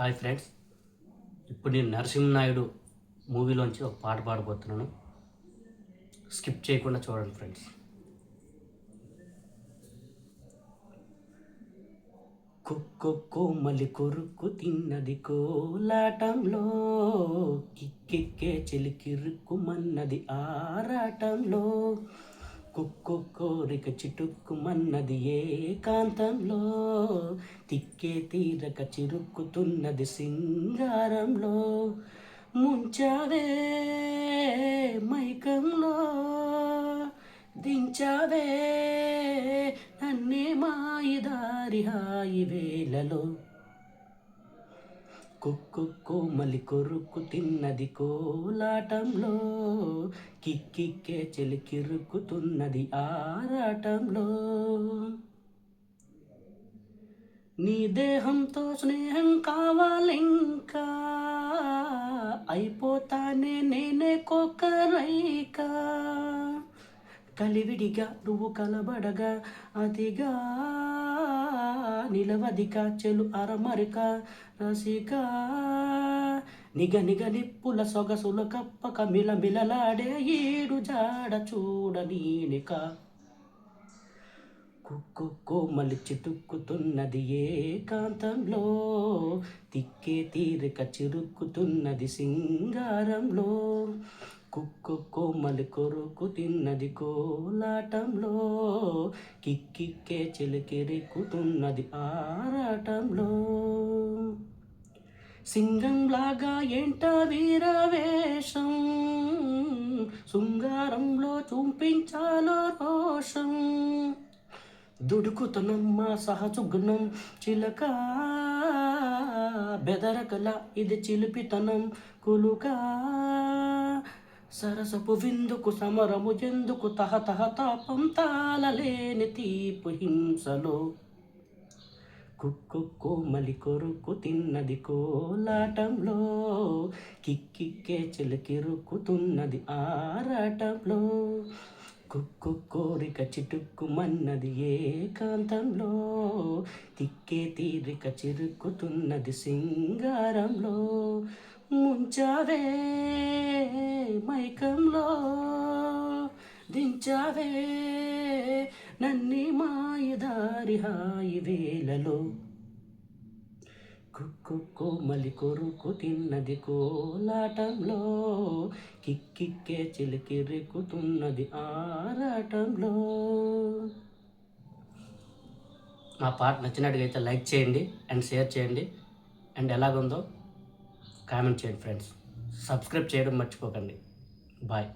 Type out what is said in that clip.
Hi friends. ఇప్పుడు నేను నరసింహనాయుడు మూవీలోంచి ఒక పాట పాడబోతున్నాను. స్కిప్ చేయకుండా చూడండి ఫ్రెండ్స్. కుక్కు కోమలి కొరుక్కు తిన్నది కోలాటంలో కిక్కెక్కే చెలికిరుక్కుమన్నది ఆరాటంలో. కుక్కు కోరిక చిటుక్కుమన్నది ఏకాంతంలో తిక్కే తీరక చిరుక్కుతున్నది సింగారంలో. ముంచావే మైకంలో. దించావే నన్నే మాయిదారి హాయి వేలలో కుక్కు కోమలి కొరుకు తిన్నది కోలాటంలో. కిక్కిక్కే చెలికిరుక్కుతున్నది ఆరాటంలో. నీ దేహంతో స్నేహం కావాలింకా. అయిపోతానే నేనే కొక్కరైకా కలివిడిగా నువ్వు కలబడగా అదిగా నిలవదిక చెలు అరమరిక రసిక. నిగ నిగ నిప్పుల సొగసుల కప్పక మిల మిలలాడే ఏడు జాడ చూడ నీనిక కుక్కు కోమలి చితుక్కుతున్నది ఏకాంతంలో తిక్కే తీరిక చిరుక్కుతున్నది సింగారంలో. కుక్కు కోమలి కొరుకు తిన్నది కోలాటంలో. కిక్కిక్కే చిలికిరిక్కుతున్నది ఆరాటంలో. సింగంలాగా ఎంట వీరవేషం శృంగారంలో చూపించాలో రోషం. దుడుకుతనమ్మ సహజుగ్నం చిలక. బెదరకల ఇది చిలిపితనం కులుకా. సరసపు విందుకు సమరము ఎందుకు తహ తహ తాపం తాళలేని తీపు హింసలో? కుక్కు కోమలి కొరుకు తిన్నది కోలాటంలో కిక్కిక్కే చిలికిరుక్కుతున్నది ఆరాటంలో. కుక్కు కోరిక చిటుక్కుమన్నది ఏకాంతంలో తిక్కే తీరిక చిరుక్కుతున్నది సింగారంలో. ముంచావే మైకంలో దించావే నన్ని మాయదారి హాయి వేలలో. కుక్కు కోమలి కొరుకు తిన్నది కోలాటంలో కిక్కిక్కే చిలికిరెక్కుతున్నది ఆరాటంలో. మా పాట అయితే లైక్ చేయండి అండ్ షేర్ చేయండి. అండ్ ఎలాగుందో కామెంట్ చేయండి ఫ్రెండ్స్. సబ్స్క్రైబ్ చేయడం మర్చిపోకండి. బాయ్.